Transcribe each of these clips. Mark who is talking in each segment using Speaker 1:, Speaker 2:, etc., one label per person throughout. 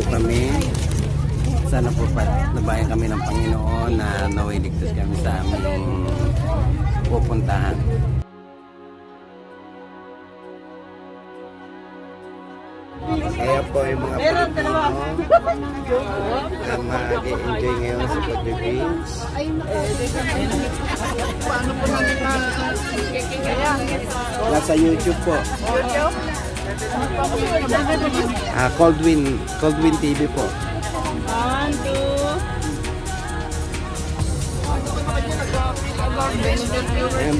Speaker 1: po kami. Sana po patnubayan kami ng Panginoon na naway ligtas kami sa aming pupuntahan. Kaya po yung mga Pilipino na mag-enjoy ngayon sa Puerto Beach. Nasa YouTube po. Ah, Coldwin, Coldwin TV po.
Speaker 2: One, two.
Speaker 1: Ayan,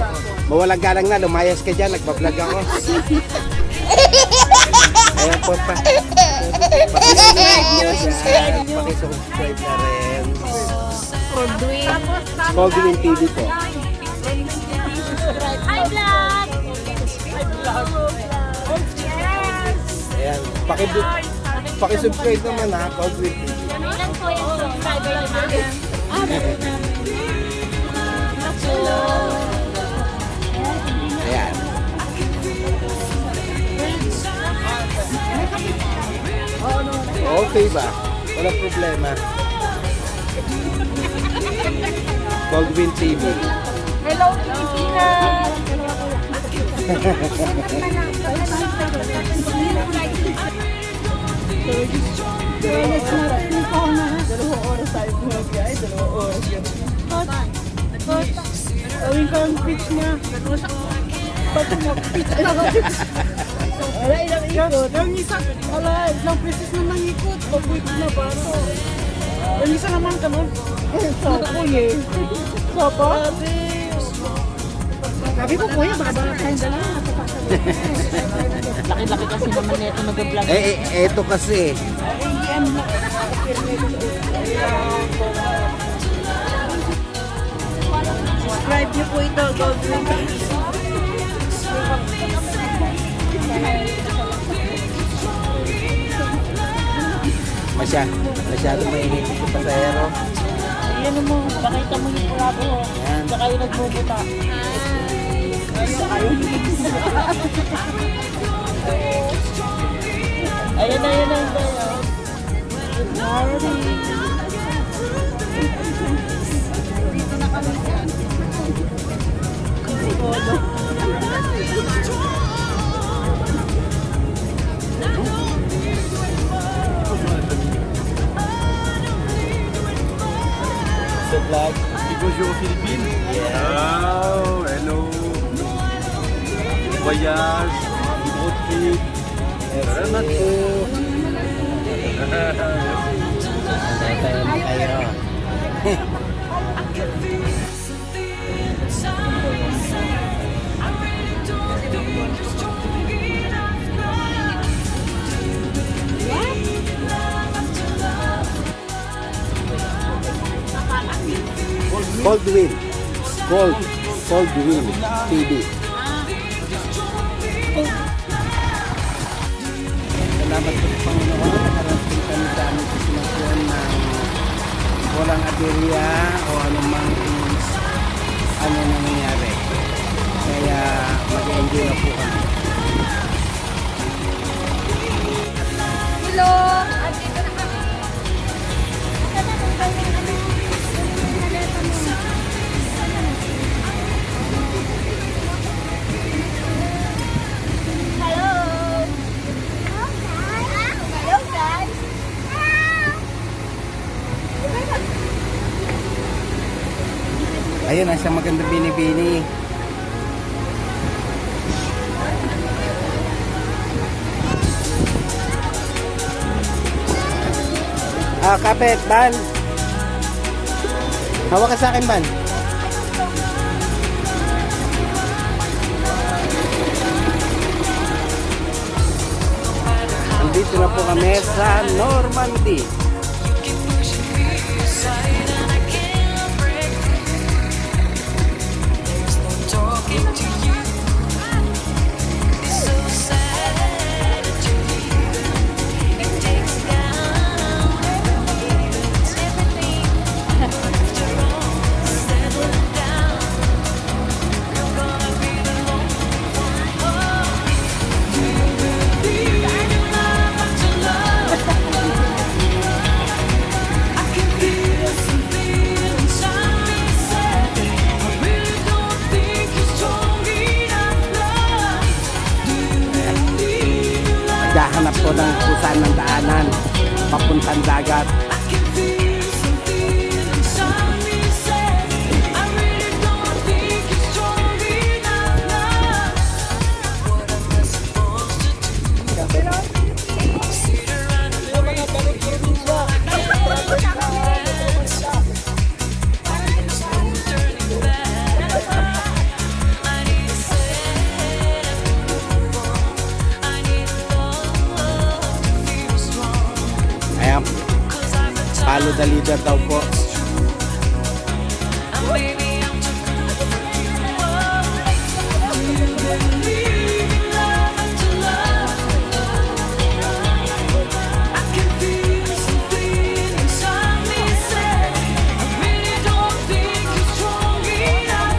Speaker 1: mawalang galang na, lumayas ka dyan, nagbablog ako. Ayan po pa. Pakisubscribe na rin.
Speaker 2: Coldwin.
Speaker 1: Coldwin TV po. Paki- pakisubscribe naman ha, Coldwin TV.
Speaker 2: Ilan po yung subscriber namin? Ah.
Speaker 1: Ayan. Okay ba? Walang problema. Coldwin TV.
Speaker 2: Hello, Pilipinas!
Speaker 3: Gawin ko ang pitch niya. Pati mo, pitch na ako. Wala, ilang ikot. Yung isa, wala, ilang beses na nangikot. Pag-quit na ba? So, yung isa naman kanon. Sapo eh. Sapo? Sabi ko, kuya, ba tayong dalawa nakapasa.
Speaker 2: Laki-laki kasi naman nito nag-vlog.
Speaker 1: Eh, eh, eto kasi.
Speaker 3: Subscribe niyo po ito, Goldwyn.
Speaker 1: Masya, masyado mainit yung pasahero.
Speaker 2: Ayan mo, pakita mo yung kurabo.
Speaker 1: Ayan.
Speaker 2: Saka yung nagbubuta. Ayan na, ayan na, ayan na. Good morning.
Speaker 1: So vlog.
Speaker 4: Bonjour aux Philippines. Oh, hello. Voyage, trip. Salamat po.
Speaker 1: Tayo na kayo. Coldwin. Cold. Coldwin TV. Salamat po sa Panginoon. Nakarating kami sa aming destinasyon ng walang aberya o anumang ano na nangyari. Kaya mag-enjoy na po kami.
Speaker 5: Hello!
Speaker 1: Ayun, nasa maganda binibini. Ah, kapit, Ban. Hawak ka sa akin, Ban. Andito na po kami sa Normandy.
Speaker 6: Po ng kung saan ng daanan papuntang dagat. Follow the leader daw po.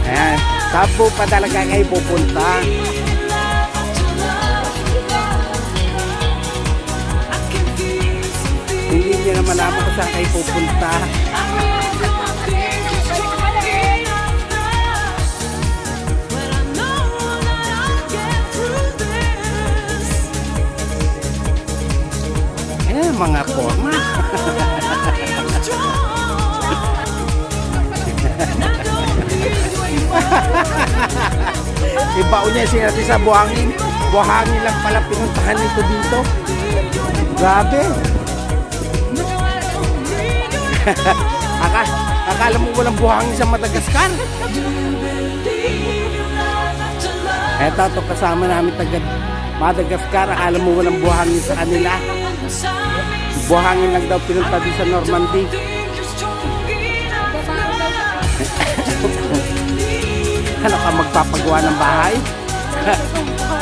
Speaker 6: Ayan, saan po pa talaga kayo pupunta? Alam kung saan kayo pupunta. Ayan, mga forma. Ibaon niya siya natin sa buhangin. Buhangin lang pala pinuntahan nito dito. Grabe. Aka, akala mo walang buhangin sa Madagascar? Eto, to kasama namin taga Madagascar. Akala mo walang buhangin sa kanila. Buhangin lang daw pinunta din sa Normandy. Ano ka magpapagawa ng bahay?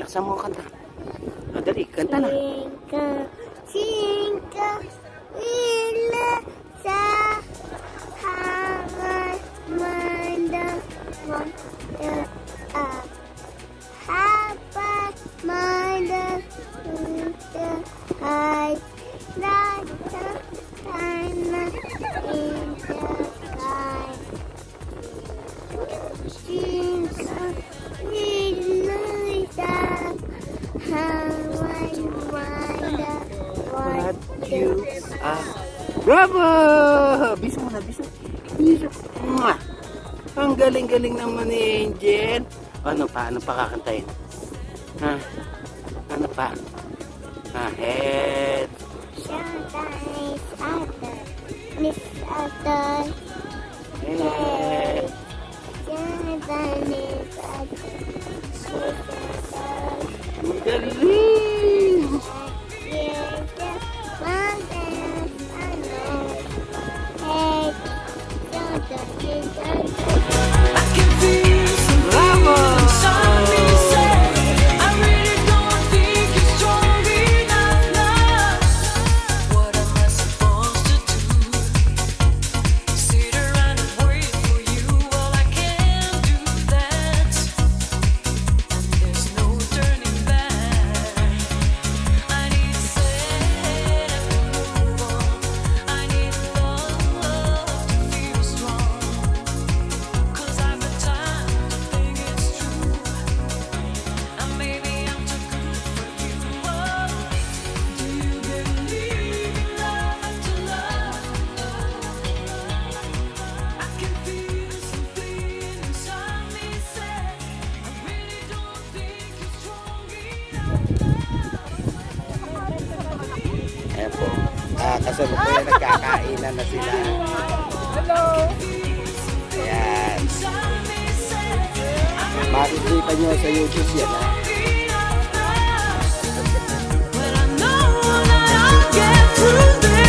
Speaker 6: Laksan mo kanta. Adali, kanta na.
Speaker 5: Singka, singka, ila sa hangat mandang.
Speaker 6: Hapa mandang. Bravo! Biso mo na. Biso. Mwah! Ang galing-galing naman ni Angel. Ano pa? Ano pa kakantayin? Ha? Ano pa? Ha? Head.
Speaker 5: Sometimes other, miss other,
Speaker 6: Head.
Speaker 5: sometimes other, miss other.
Speaker 6: Ang galing!
Speaker 7: Makikita nyo sa YouTube yan ha. When I
Speaker 6: know that I'll get through this